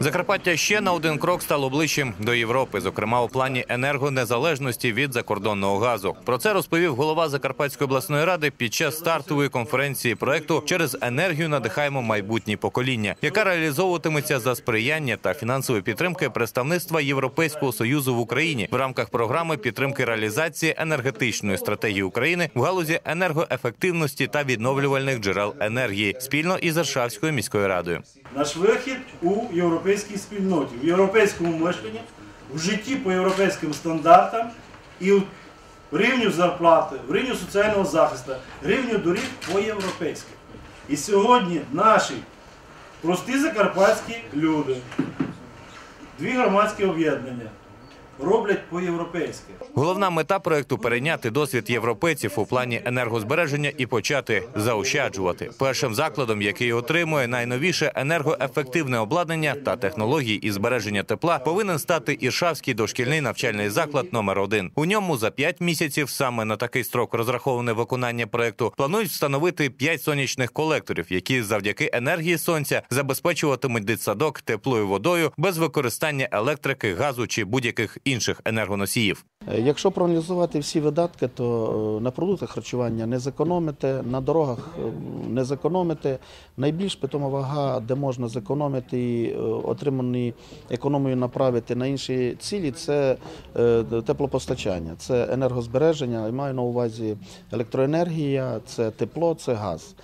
Закарпаття ще на один крок стало ближчим до Європи, зокрема у плані енергонезалежності від закордонного газу. Про це розповів голова Закарпатської обласної ради під час стартової конференції проекту через енергію надихаємо майбутні покоління, яка реалізовуватиметься за сприяння та фінансової підтримки представництва Європейського союзу в Україні в рамках програми підтримки реалізації енергетичної стратегії України в галузі енергоефективності та відновлювальних джерел енергії спільно із Варшавською міською радою. Наш вихід у європейській спільноті, в європейському мишленні, в житті по європейським стандартам і в рівню зарплати, в рівню соціального захисту, рівню доріг по-європейськи. І сьогодні наші прості закарпатські люди, дві громадські об'єднання роблять по-європейськи. Головна мета проекту перейняти досвід європейців у плані енергозбереження і почати заощаджувати. Першим закладом, який отримує найновіше енергоефективне обладнання та технології із збереження тепла, повинен стати Іршавський дошкільний навчальний заклад номер 1 У ньому за 5 місяців, саме на такий строк розраховане виконання проекту, планують встановити 5 сонячних колекторів, які завдяки енергії сонця забезпечуватимуть дитсадок теплою водою без використання електрики, газу чи будь-яких інших енергоносіїв. Е, Якщо проаналізувати всі видатки, то е, на продуктах харчування не зекономити, на дорогах е, не зекономити. Найбільш питома вага, де можна зекономити і отримані економію направити на інші цілі, це теплопостачання, це енергозбереження, маю на увазі електроенергія, це тепло, це газ.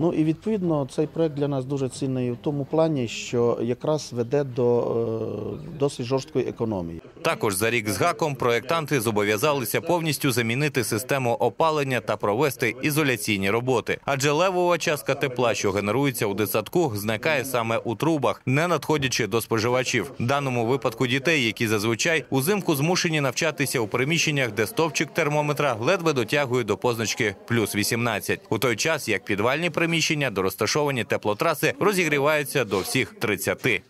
Ну і відповідно цей проект для нас дуже цінний в тому плані, що якраз веде до е, досить жорсткої економії. Також за рік з гаком проєктанти зобов'язалися повністю замінити систему опалення та провести ізоляційні роботи. Адже левова частка тепла, що генерується у дитсадку, зникає саме у трубах, не надходячи до споживачів. В даному випадку дітей, які зазвичай узимку змушені навчатися у приміщеннях, де стовпчик термометра ледве дотягує до позначки плюс 18. У той час як підвальні приміщення, до розташовані теплотраси розігріваються до всіх 30.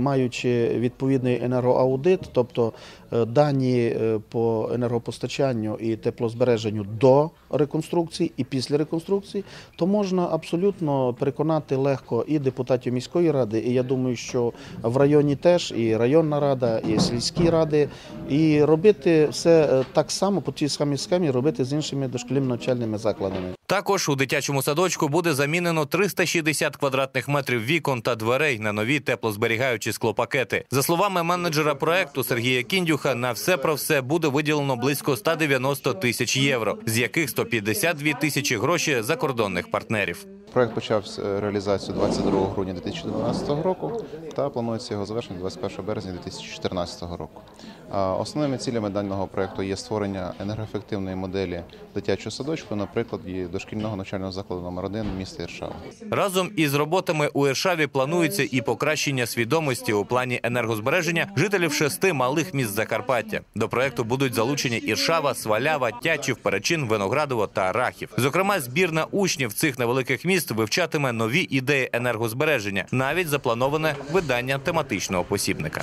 Маючи відповідний енергоаудит, тобто е, дані е, по енергопостачанню і теплозбереженню до реконструкції і після реконструкції, то можна абсолютно переконати легко і депутатів міської ради, і я думаю, що в районі теж і районна рада, і сільські ради, і робити все е, так само по тій самій схемі, робити з іншими дошкільними навчальними закладами. Також у дитячому садочку буде замінено 360 квадратних метрів вікон та дверей на нові теплозберігаючі склопакети. За словами менеджера проекту Сергія Кіндюха, на все про все буде виділено близько 190 тисяч євро, з яких 152 тисячі гроші закордонних партнерів. Проект почав е, реалізацію 22 грудня 2012 року та планується його завершення 21 березня 2014 року. Основними цілями даного проекту є створення енергоефективної моделі дитячого садочку, наприклад, і дошкільного навчального закладу номер 1 міста Іршава. Разом із роботами у Іршаві планується і покращення свідомості у плані енергозбереження жителів шести малих міст Закарпаття. До проекту будуть залучені Іршава, Свалява, Тячів, Перечин, Виноградово та Рахів. Зокрема, збірна учнів цих невеликих міст вивчатиме нові ідеї енергозбереження, навіть заплановане видання тематичного посібника.